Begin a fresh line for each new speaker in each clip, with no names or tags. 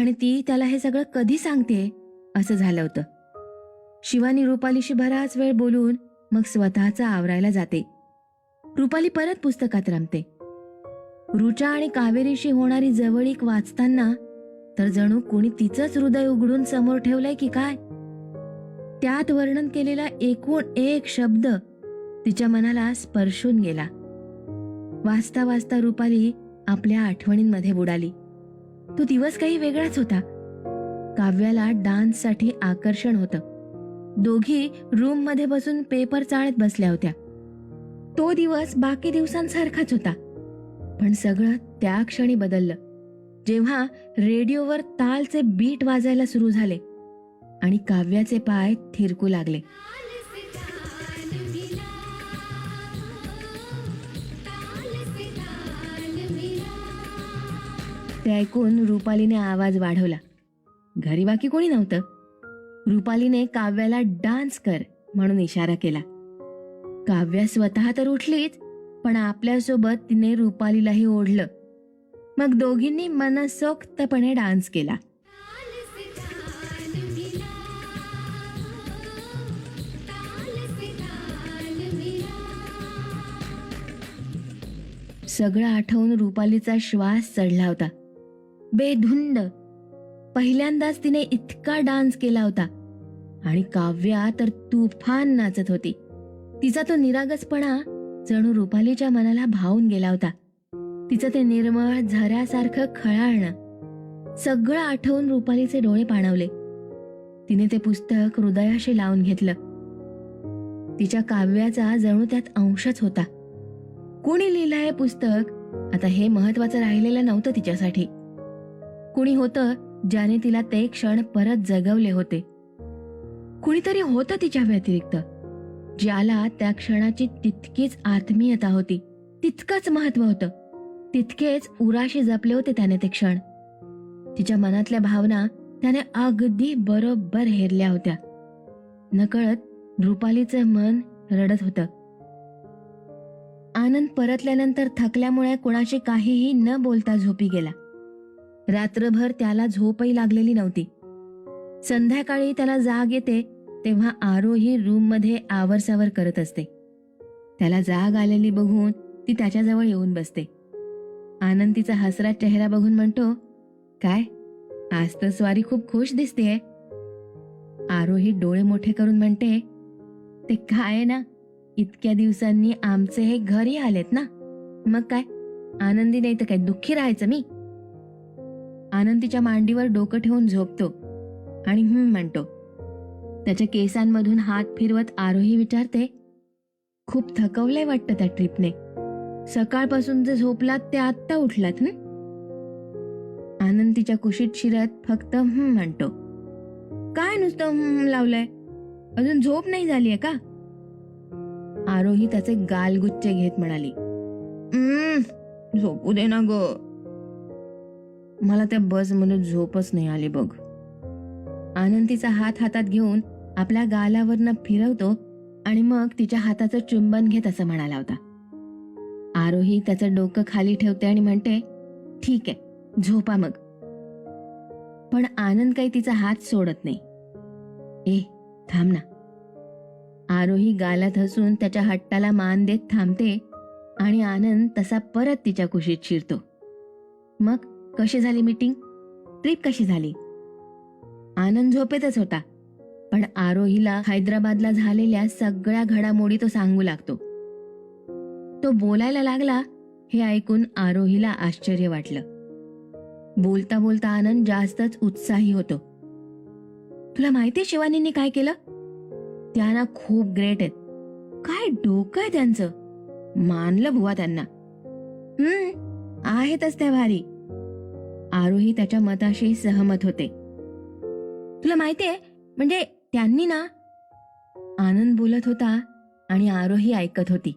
आणि ती त्याला हे सगळं कधी सांगते? असं झालं होतं. शिवानी रुपालीशी बराच वेळ बोलून मग स्वतःचं आवरायला जाते. रुपाली परत पुस्तकात रमते. रुचा आणि कावेरीशी होणारी जवळीक वाचताना तर जणू कोणी तिचंच हृदय उघडून समोर ठेवलंय की काय? त्यात वर्णन केलेला एकूण एक शब्द तिच्या मनाला स्पर्शून गेला. वाचता वाचता रुपाली आपल्या आठवणींमध्ये बुडाली. तो दिवस काही वेगळाच होता. काव्याला डान्ससाठी आकर्षण होतं. दोघी रूममध्ये बसून पेपर चाळत बसल्या होत्या. तो दिवस बाकी दिवसांसारखाच होता. पण सगळं त्या क्षणी बदललं. जेव्हा रेडिओवर तालचे बीट वाजायला सुरू झाले आणि काव्याचे पाय थिरकू लागले. ते ऐकून रुपालीने आवाज वाढवला. घरी बाकी कोणी नव्हतं. रुपालीने काव्याला डान्स कर म्हणून इशारा केला. काव्या स्वतः तर उठलीच पण आपल्यासोबत तिने रुपालीलाही ओढलं. मग दोघींनी मनसोक्तपणे डान्स केला. सगळं आठवून रुपालीचा श्वास चढला होता. बेधुंद. पहिल्यांदाच तिने इतका डान्स केला होता. आणि काव्या तर तुफान नाचत होती. तिचा तो निरागसपणा जणू रुपालीच्या मनाला भावून गेला होता. तिचं ते निर्मळ झऱ्यासारखं खळाळणं. सगळं आठवून रुपालीचे डोळे पाणवले. तिने ते पुस्तक हृदयाशी लावून घेतलं. तिच्या काव्याचा जणू त्यात अंशच होता. कोणी लिहिलं हे पुस्तक? आता हे महत्वाचं राहिलेलं नव्हतं तिच्यासाठी. कुणी होतं ज्याने तिला ते क्षण परत जगवले होते. कुणीतरी होतं तिच्या व्यतिरिक्त. ज्याला त्या क्षणाची तितकीच आत्मीयता होती. तितकंच महत्त्व होतं. तितकेच उराशी जपले होते त्याने ते क्षण. तिच्या मनातल्या भावना त्याने अगदी बरोबर हेरल्या होत्या. नकळत रुपालीचं मन रडत होतं. आनंद परतल्यानंतर थकल्यामुळे कोणाशी काहीही न बोलता झोपी गेला. रात्रभर त्याला झोपही लागलेली नव्हती. संध्याकाळी त्याला जाग येते तेव्हा आरोही रूममध्ये आवरसावर करत असते. त्याला जाग आलेली बघून ती त्याच्याजवळ येऊन बसते. आनंद तिचा हसरा चेहरा बघून म्हणतो काय? आज तर स्वारी खूप खुश दिसतेय. आरोही डोळे मोठे करून म्हणते ते काय ना? इतक्या दिवसांनी आमचे हे घरी आलेत ना? मग काय? आनंदी नाही तर काय दुःखी राहायचं मी? आनंदीच्या मांडीवर डोकं ठेवून झोपतो आणि हम्म म्हणतो. त्याच्या केसांमधून हात फिरवत आरोही विचारते खूप थकवलंय वाटतं त्या ट्रिपने. सकाळपासून जे झोपलात ते आत्ता उठलात हं? आनंद तिच्या कुशीत शिरत फक्त हम्म म्हणतो. काय नुसतं हम्म लावलंय? अजून झोप नाही झालीये का? आरोही त्याचे गालगुच्चे घेत म्हणाली. झोपू दे ना ग. मला त्या बस झोपच नाही आली बघ. आनंदीचा हात हातात घेऊन आपल्या गालावरनं फिरवतो आणि मग तिच्या हाताचं चुंबन घेत असं म्हणाला होता. आरोही त्याचं डोकं खाली ठेवते आणि म्हणते ठीक आहे झोपा मग. पण आनंद काही तिचा हात सोडत नाही. ए थांब ना. आरोही गालात हसून त्याच्या हट्टाला मान देत थांबते आणि आनंद तसा परत तिच्या कुशीत शिरतो. मग कशी झाली मीटिंग ट्रिप कशी झाली? आनंद झोपेतच होता. पण आरोहीला हैदराबादला झालेल्या सगळ्या घडामोडी तो सांगू लागतो. तो बोलायला लागला हे ऐकून आरोहीला आश्चर्य वाटलं. बोलता बोलता आनंद जास्तच उत्साही होतो. तुला माहितीये शिवानींनी काय केलं? त्यांना खूप ग्रेट आहेत. काय डोकं आहे त्यांचं? मानलं बुवा त्यांना. हम्म आहेतच त्या भारी. आरोही त्याच्या मताशी सहमत होते. तुला माहितीये म्हणजे त्यांनी ना आनंद बोलत होता आणि आरोही ऐकत होती.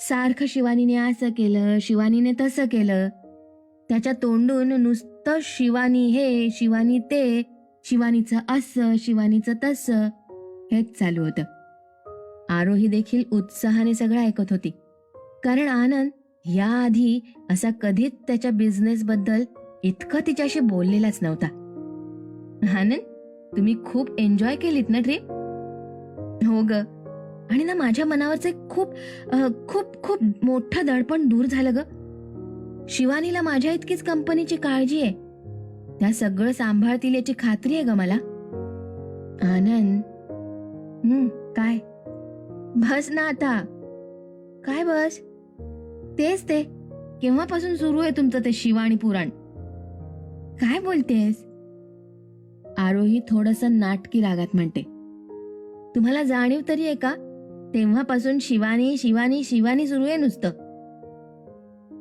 सारखं शिवानीने असं केलं शिवानीने तसं केलं. त्याच्या तोंडून नुसतं शिवानी हे शिवानी ते शिवानीचं असं शिवानीचं तसं हेच चालू होतं. आरोही देखील उत्साहाने सगळं ऐकत होती. कारण आनंद याआधी असा कधीच त्याच्या बिझनेसबद्दल इतकं तिच्याशी बोललेलाच नव्हता. आनंद तुम्ही खूप एन्जॉय केलीत ना ट्रिप हो ग. आणि ना माझ्या मनावरचं एक खूप खूप खूप मोठं दडपण दूर झालं ग. शिवानीला माझ्या इतकीच कंपनीची काळजी आहे. त्या सगळं सांभाळतील याची खात्री आहे ग मला. आनंद. काय? बस ना आता. काय बस? तेच ते. केव्हापासून सुरू आहे तुमचं ते शिवाणी पुराण? काय बोलतेस? आरोही थोडस नाटकी रागात म्हणते. तुम्हाला जाणीव तरी आहे का? तेव्हापासून शिवानी शिवानी शिवानी सुरू आहे नुसतं.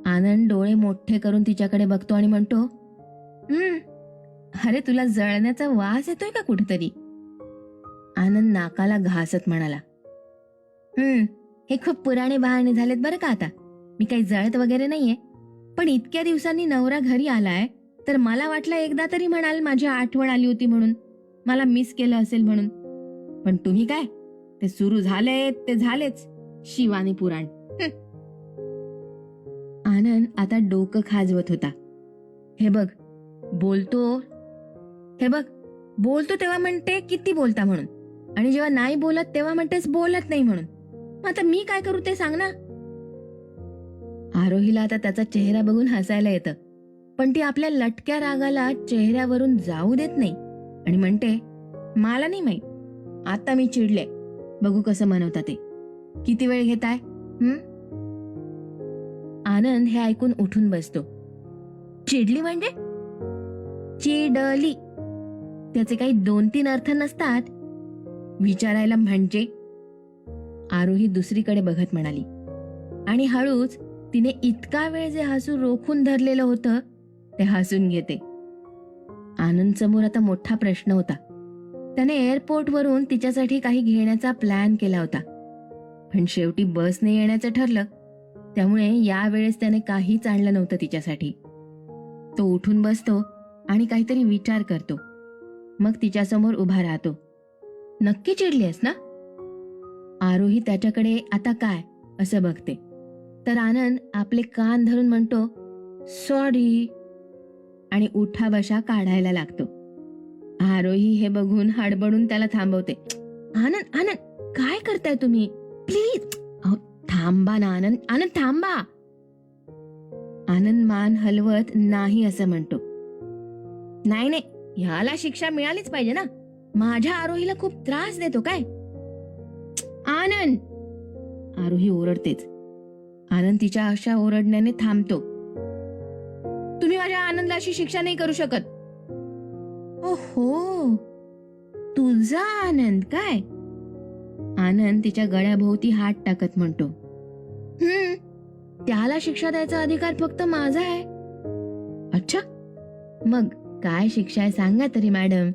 आनंद डोळे मोठे करून तिच्याकडे बघतो आणि म्हणतो अरे तुला जळण्याचा वास येतोय का कुठेतरी? आनंद नाकाला घासत म्हणाला हम्म हे खूप पुराणे बहाणे झालेत बरं का आता. मी काही जळत वगैरे नाहीये. पण इतक्या दिवसांनी नवरा घरी आलाय तर मला वाटलं एकदा तरी म्हणाल माझी आठवण आली होती म्हणून. मला मिस केलं असेल म्हणून. पण तुम्ही काय? ते सुरू झाले ते झालेच. शिवानी पुराण. आनंद आता डोकं खाजवत होता. हे बघ बोलतो हे बघ बोलतो तेव्हा म्हणते किती बोलता म्हणून. आणि जेव्हा नाही बोलत तेव्हा म्हणतेस बोलत नाही म्हणून. मग आता मी काय करू ते सांग ना. आरोहीला आता त्याचा चेहरा बघून हसायला येतं. पण ती आपल्या लटक्या रागाला चेहऱ्यावरून जाऊ देत नाही आणि म्हणते मला नाही माहीत. आता मी चिडले. बघू कसं मनवता ते. किती वेळ घेताय? आनंद हे ऐकून उठून बसतो. चिडली म्हणजे? चिडली. त्याचे काही दोन तीन अर्थ नसतात. विचारायला म्हणजे? आरोही दुसरीकडे बघत म्हणाली. आणि हळूच तिने इतका वेळ जे हसू रोखून धरलेलं होतं ते हसून घेते. आनंद समोर आता मोठा प्रश्न होता. त्याने एअरपोर्टवरून तिच्यासाठी काही घेण्याचा प्लॅन केला होता. पण शेवटी बसने येण्याचं ठरलं. त्यामुळे यावेळेस त्याने काहीच आणलं नव्हतं तिच्यासाठी. तो उठून बसतो आणि काहीतरी विचार करतो. मग तिच्यासमोर उभा राहतो. नक्की चिडलीस ना? आरोही त्याच्याकडे आता काय? असं बघते. तर आनंद आपले कान धरून म्हणतो सॉरी आणि उठाबशा काढायला लागतो. आरोही हे बघून हडबडून त्याला थांबवते. आनंद आनंद काय करताय तुम्ही? प्लीज. अहो थांबा ना आनंद आनंद थांबा. आनंद मान हलवत नाही असं म्हणतो. नाही नाही ह्याला शिक्षा मिळालीच पाहिजे ना. माझ्या आरोहीला खूप त्रास देतो काय? आनंद. आरोही ओरडतेच. आनंद तिच्या अशा ओरडण्याने थांबतो. तुम्ही माझ्या आनंदला अशी शिक्षा नाही करू शकत. ओहो तुझा आनंद काय? आनंद तिच्या गळ्याभोवती हात टाकत म्हणतो. हम्म त्याला शिक्षा द्यायचा अधिकार फक्त माझा आहे. अच्छा मग काय शिक्षा आहे सांगा तरी मॅडम.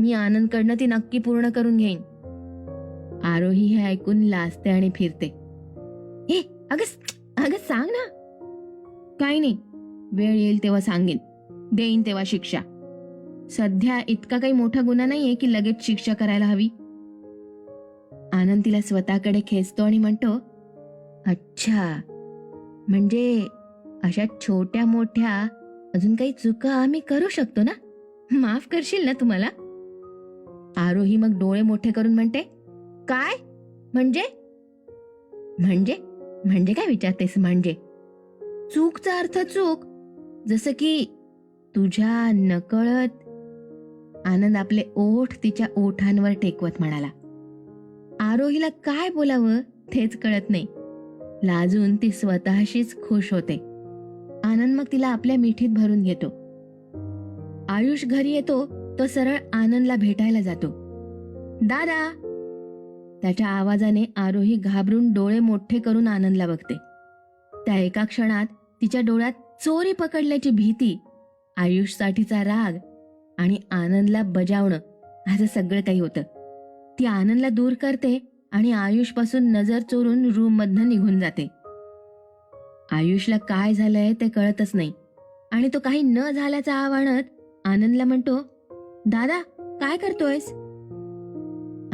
मी आनंदकडनं ती नक्की पूर्ण करून घेईन. आरोही हे ऐकून लाजते आणि फिरते. ए अगं अगं सांग ना. काही नाही वेळ येईल तेव्हा सांगेन. देईन तेव्हा शिक्षा. सध्या इतका काही मोठा गुन्हा नाहीये की लगेच शिक्षा करायला हवी. आनंद तिला स्वतःकडे खेचतो आणि म्हणतो अच्छा. म्हणजे अशा छोट्या मोठ्या अजून काही चुका आम्ही करू शकतो ना? माफ करशील ना तुम्हाला? आरोही मग डोळे मोठे करून म्हणते काय? म्हणजे? म्हणजे? म्हणजे काय विचारतेस म्हणजे? चूकचा अर्थ चूक जसं की तुझ्या नकळत आनंद आपले ओठ तिच्या ओठांवर टेकवत म्हणाला. आरोहीला काय बोलावं तेच कळत नाही. लाजून ती स्वतःशीच खुश होते. आनंद मग तिला आपल्या मिठीत भरून घेतो. आयुष घरी येतो तो सरळ आनंदला भेटायला जातो. दादा! त्याच्या आवाजाने आरोही घाबरून डोळे मोठे करून आनंदला बघते. त्या एका क्षणात तिच्या डोळ्यात चोरी पकडल्याची भीती आयुषसाठीचा राग आणि आनंदला बजावणं असं सगळं काही होतं. ती आनंदला दूर करते आणि आयुषपासून नजर चोरून रूममधनं निघून जाते. आयुषला काय झालंय ते कळतच नाही आणि तो काही न झाल्याचं आव्हानत आनंदला म्हणतो दादा काय करतोयस?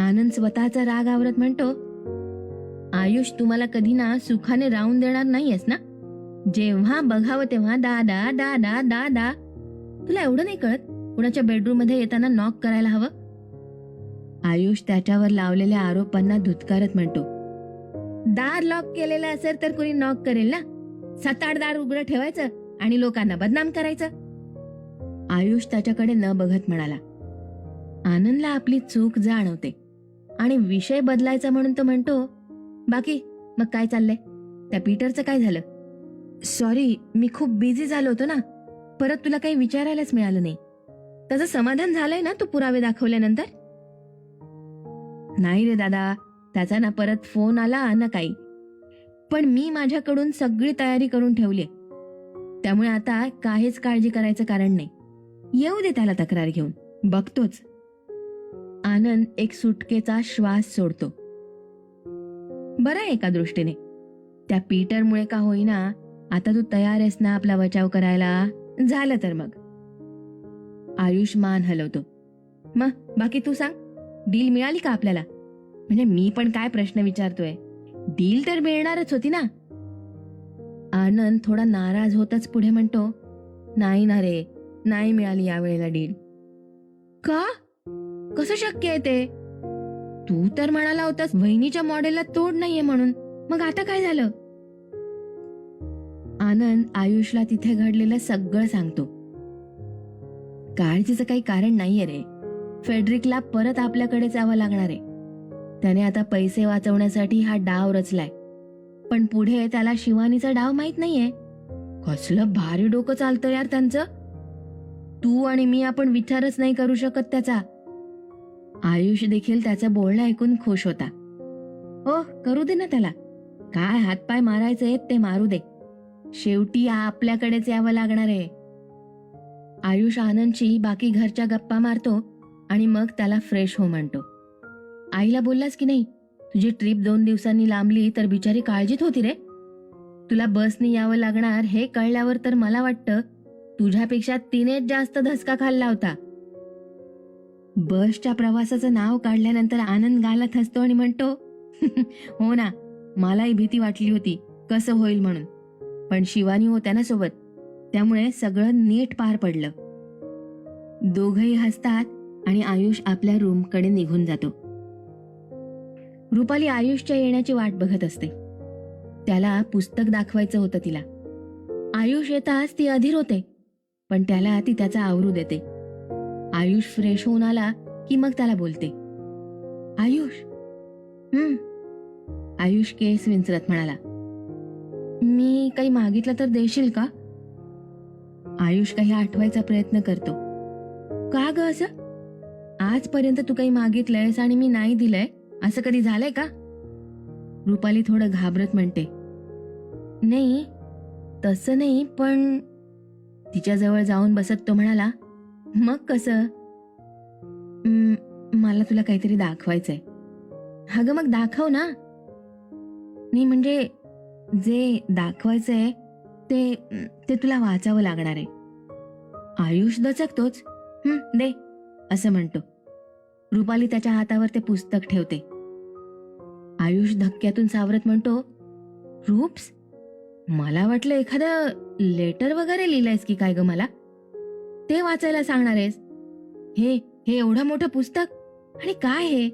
आनंद स्वतःचा राग आवरत म्हणतो आयुष तुम्हाला कधी ना सुखाने राहून देणार नाहीयेस ना? जेव्हा बघावं तेव्हा दादा दादा दादा तुला एवढं नाही कळत कुणाच्या बेडरूममध्ये येताना नॉक करायला हवं? आयुष त्याच्यावर लावलेल्या आरोपांना धुतकारत म्हणतो दार लॉक केलेलं असेल तर कुणी नॉक करेल ना? सताड दार उघडं ठेवायचं आणि लोकांना बदनाम करायचं. आयुष त्याच्याकडे न बघत म्हणाला आनंदला आपली चूक जाणवते आणि विषय बदलायचा म्हणून तो म्हणतो बाकी मग काय चाललंय? त्या पीटरचं काय झालं? सॉरी मी खूप बिझी झालो होतो ना. परत तुला काही विचारायलाच मिळालं नाही. त्याचं समाधान झालंय ना तू पुरावे दाखवल्यानंतर? नाही रे दादा त्याचा ना परत फोन आला ना काही. पण मी माझ्याकडून सगळी तयारी करून ठेवली त्यामुळे आता काहीच काळजी करायचं कारण नाही. येऊ दे त्याला तक्रार घेऊन. बघतोच. आनंद एक सुटकेचा श्वास सोडतो. बरं आहे एका दृष्टीने. त्या पीटरमुळे का होईना आता तू तयार आहेस ना आपला बचाव करायला? झालं तर मग. आयुष मान हलवतो. मग बाकी तू सांग. डील मिळाली का आपल्याला? म्हणजे मी पण काय प्रश्न विचारतोय? डील तर मिळणारच होती ना? आनंद थोडा नाराज होताच पुढे म्हणतो नाही ना रे नाही मिळाली यावेळेला डील. का? कसं शक्य आहे ते? तू तर म्हणाला होतास वहिनीच्या मॉडेलला तोड नाहीये म्हणून. मग आता काय झालं? आनंद आयुषला तिथे घडलेलं सगळं सांगतो. काळजीचं काही कारण नाहीये रे. फेडरिकला परत आपल्याकडेच जावं लागणार आहे. त्याने आता पैसे वाचवण्यासाठी हा डाव रचलाय. पण पुढे त्याला शिवानीचा डाव माहीत नाहीये. कसलं भारी डोकं चालतं यार त्यांचं. तू आणि मी आपण विचारच नाही करू शकत त्याचा. आयुष देखील त्याचं बोलणं ऐकून खुश होता. ओ करू दे ना त्याला. काय हातपाय मारायचे ते मारू दे. शेवटी आपल्याकडेच यावं लागणार आहे. आयुष आनंदशी बाकी घरच्या गप्पा मारतो आणि मग त्याला फ्रेश हो म्हणतो. आईला बोललास की नाही तुझी ट्रिप दोन दिवसांनी लांबली तर बिचारी काळजीत होती रे. तुला बसने यावं लागणार हे कळल्यावर तर मला वाटतं तुझ्यापेक्षा तिनेच जास्त धसका खाल्ला होता. बसच्या प्रवासाचं नाव काढल्यानंतर आनंद गालात हसतो आणि म्हणतो हो ना मलाही भीती वाटली होती कसं होईल म्हणून. पण शिवानी होत्या ना सोबत त्यामुळे सगळं नीट पार पडलं. दोघही हसतात आणि आयुष आपल्या रूमकडे निघून जातो. रुपाली आयुषच्या येण्याची वाट बघत असते. त्याला पुस्तक दाखवायचं होतं तिला. आयुष येताच ती अधीर होते पण त्याला ती त्याचा आवरू देते. आयुष फ्रेश होऊन आला की मग त्याला बोलते. आयुष? हम्म. आयुष केस विंचरत म्हणाला. काही मागितलं तर देशील का? आयुष काही आठवायचा प्रयत्न करतो. का ग असं? आजपर्यंत तू काही मागितलंयस आणि मी नाही दिलंय असं कधी झालंय का? रुपाली थोडं घाबरत म्हणते. नाही तसं नाही पण तिच्याजवळ जाऊन बसत तो म्हणाला मग कसं? मला तुला काहीतरी दाखवायचंय. अगं मग दाखव ना. नाही म्हणजे जे दाखवायचंय ते ते तुला वाचावं लागणार आहे. आयुष दचकतोच दे असं म्हणतो. रुपाली त्याच्या हातावर ते पुस्तक ठेवते. आयुष धक्क्यातून सावरत म्हणतो रूप्स मला वाटलं एखादं लेटर वगैरे लिहिलंयस की काय ग मला? ते वाचायला सांगणार आहेस. हे हे एवढं मोठं पुस्तक? आणि काय हे?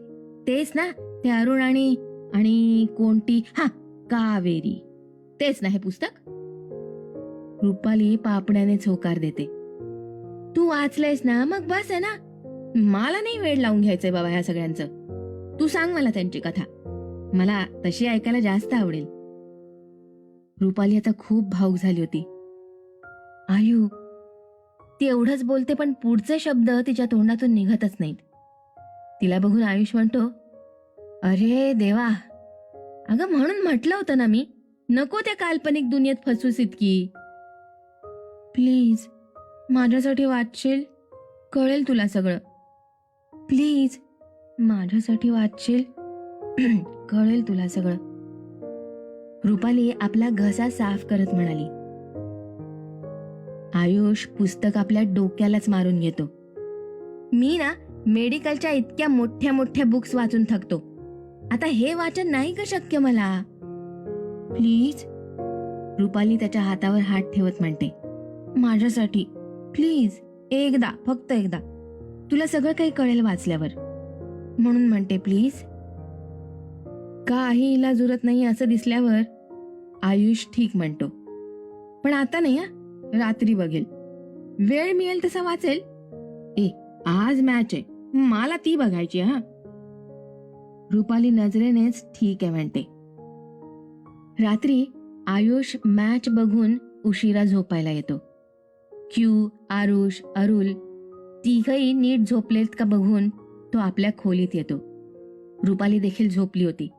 तेच ना ते अरुण आणि आणि कोणती? हा कावेरी. तेच ना हे पुस्तक? रुपाली पापण्याने होकार देते. तू वाचलंयस ना मग बस आहे ना. मला नाही वेळ लावून घ्यायचंय बाबा ह्या सगळ्यांचं. तू सांग मला त्यांची कथा. मला तशी ऐकायला जास्त आवडेल. रुपाली आता खूप भाऊक झाली होती. आयु ती एवढंच बोलते पण पुढचे शब्द तिच्या तोंडातून निघतच नाहीत. तिला बघून आयुष म्हणतो अरे देवा अगं म्हणून म्हटलं होतं ना मी नको त्या काल्पनिक दुनियेत फसूस इतकी. प्लीज माझ्यासाठी वाचशील? कळेल तुला सगळं. प्लीज माझ्यासाठी वाचशील? कळेल तुला सगळं. रुपाली आपला घसा साफ करत म्हणाली. आयुष पुस्तक आपल्या डोक्यालाच मारून घेतो. मी ना मेडिकलच्या इतक्या मोठ्या मोठ्या बुक्स वाचून थकतो. आता हे वाचन नाही का शक्य मला? प्लीज. रुपाली त्याच्या हातावर हात ठेवत म्हणते. माझ्यासाठी. प्लीज. एकदा. फक्त एकदा. तुला सगळं काही कळेल वाचल्यावर. म्हणून म्हणते प्लीज. काही इलाज उरत नाही असं दिसल्यावर आयुष ठीक म्हणतो. पण आता नाही हा? रात्री बघेल. वेळ मिळेल तसा वाचेल? ए आज मॅच आहे. मला ती बघायची हा. रुपाली नजरेनेच ठीक आहे म्हणते. रात्री आयुष मॅच बघून उशिरा झोपायला येतो. क्यू आरुष अरुल तिघही नीट झोपलेत का बघून तो आपल्या खोलीत येतो. रुपाली देखील झोपली होती.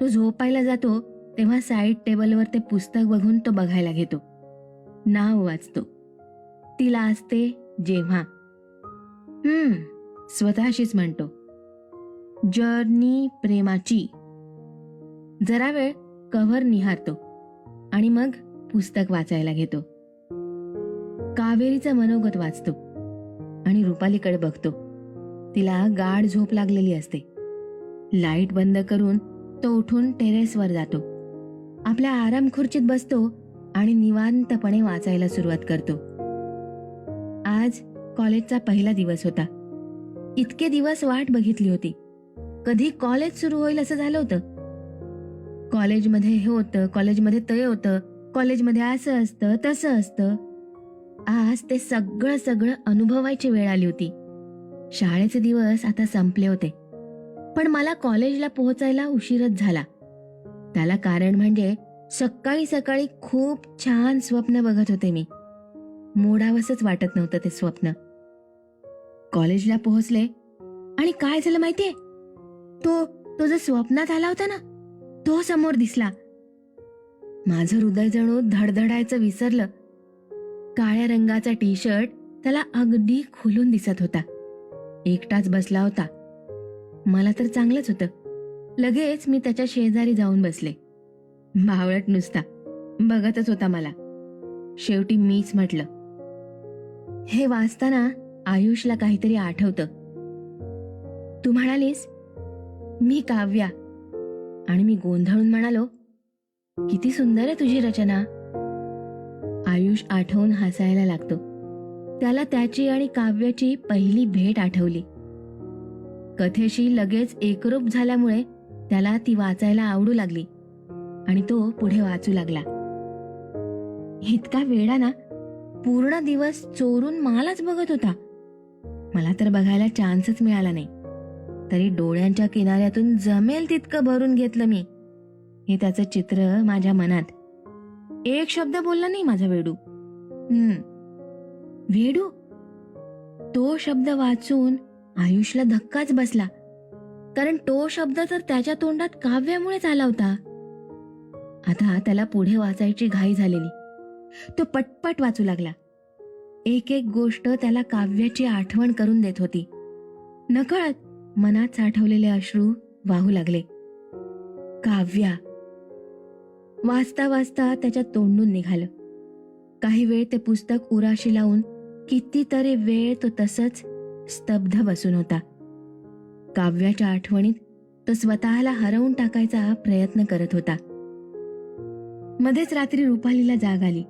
तो झोपायला जातो तेव्हा साईड टेबलवर ते पुस्तक बघून तो बघायला घेतो. नाव वाचतो. तिला असते जेव्हा. हम्म स्वतःशीच म्हणतो. जर्नी प्रेमाची. जरा वेळ कव्हर निहारतो आणि मग पुस्तक वाचायला घेतो. कावेरीचं मनोगत वाचतो आणि रुपालीकडे बघतो. तिला गाढ झोप लागलेली असते. लाइट बंद करून तो उठून टेरेसवर जातो. आपल्या आराम खुर्चीत बसतो आणि निवांतपणे वाचायला सुरुवात करतो. आज कॉलेजचा पहिला दिवस होता. इतके दिवस वाट बघितली होती. कधी कॉलेज सुरू होईल असं झालं होतं? कॉलेजमध्ये हे होतं कॉलेजमध्ये ते होतं कॉलेजमध्ये असं असतं तसं असतं. आज ते सगळं सगळं अनुभवायची वेळ आली होती. शाळेचे दिवस आता संपले होते. पण मला कॉलेजला पोहोचायला उशीरच झाला. त्याला कारण म्हणजे सकाळी सकाळी खूप छान स्वप्न बघत होते मी. मोडावसच वाटत नव्हतं ते स्वप्न. कॉलेजला पोहोचले. आणि काय झालं माहितीये? तो तो जो स्वप्नात आला होता ना तो समोर दिसला. माझं हृदय जणू धडधडायचं विसरलं. काळ्या रंगाचा टी शर्ट त्याला अगदी खुलून दिसत होता. एकटाच बसला होता. मला तर चांगलंच होतं. लगेच मी त्याच्या शेजारी जाऊन बसले. भावळट नुसता. बघतच होता मला. शेवटी मीच म्हटलं. हे वाचताना आयुषला काहीतरी आठवतं. तू म्हणालीस मी काव्या. आणि मी गोंधळून म्हणालो किती सुंदर आहे तुझी रचना. आयुष आठवून हसायला लागतो. त्याला त्याची आणि काव्याची पहिली भेट आठवली. कथेशी लगेच एकरूप झाल्यामुळे त्याला ती वाचायला आवडू लागली आणि तो पुढे वाचू लागला. इतका वेळा ना पूर्ण दिवस चोरून मालाच बघत होता. मला तर बघायला चान्सच मिळाला नाही. तरी डोळ्यांच्या किनाऱ्यातून जमेल तितकं भरून घेतलं मी. हे त्याचं चित्र माझ्या मनात. एक शब्द बोलला नाही माझा वेडू. हम्म. वेडू? तो शब्द वाचून आयुषला धक्काच बसला. कारण तो शब्द तर त्याच्या तोंडात काव्यामुळेच आला होता. आता त्याला पुढे वाचायची घाई झालेली. तो पटपट वाचू लागला. एक एक गोष्ट त्याला काव्याची आठवण करून देत होती. नकळत मनात साठवलेले अश्रू वाहू लागले. काव्या. वाचता वाचता त्याच्या तोंडून निघालं. काही वेळ ते पुस्तक उराशी लावून कितीतरी वेळ तो तसंच स्तब्ध बसून होता. काव्याच्या आठवणीत तो स्वतःला हरवून टाकायचा प्रयत्न करत होता. मध्येच रात्री रुपालीला जाग आली.